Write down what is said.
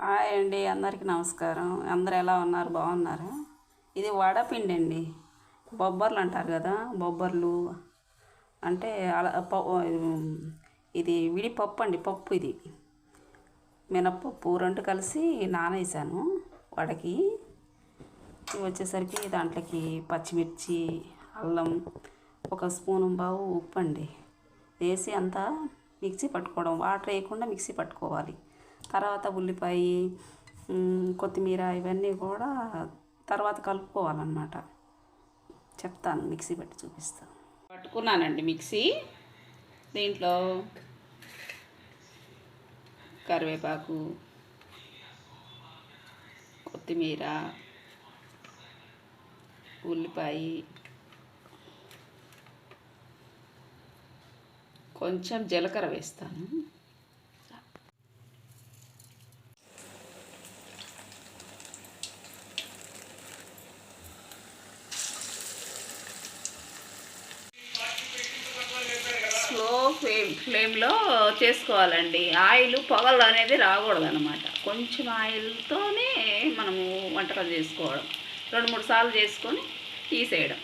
Hi అండి అందరికీ నమస్కారం. అందరు ఎలా ఉన్నారు? బాగున్నారా? ఇది వడపిండి అండి. బొబ్బర్లు అంటారు కదా బొబ్బర్లు. అంటే అలా ప- ఇది విడిపప్పు అండి పప్పు ఇది. మినప్పప్పు రెండు కలిసి నానేసాను వడకి. వచ్చేసరికి దాంట్లోకి పచ్చిమిర్చి అల్లం ఒక స్పూన్ బావు ఉప్పు అండి. వేసి అంతా మిక్సీ పట్టుకోవడం వాటర్ వేయకుండా మిక్సీ పట్టుకోవాలి. తర్వాత ఉల్లిపాయ కొత్తిమీర ఇవన్నీ కూడా తర్వాత కలుపుకోవాలన్నమాట. చెప్తాను మిక్సీ పెట్టి చూపిస్తాను పట్టుకున్నానండి మిక్సీ. దీంట్లో కరివేపాకు కొత్తిమీర ఉల్లిపాయ కొంచెం జీలకర్ర వేస్తాను. ఫ్లేమ్ ఫ్లేమ్లో చేసుకోవాలండి. ఆయిల్ పొగలు అనేది రాకూడదు అనమాట కొంచెం ఆయిల్తోనే మనము వంటకం చేసుకోవడం. రెండు మూడు సార్లు చేసుకొని తీసేయడం.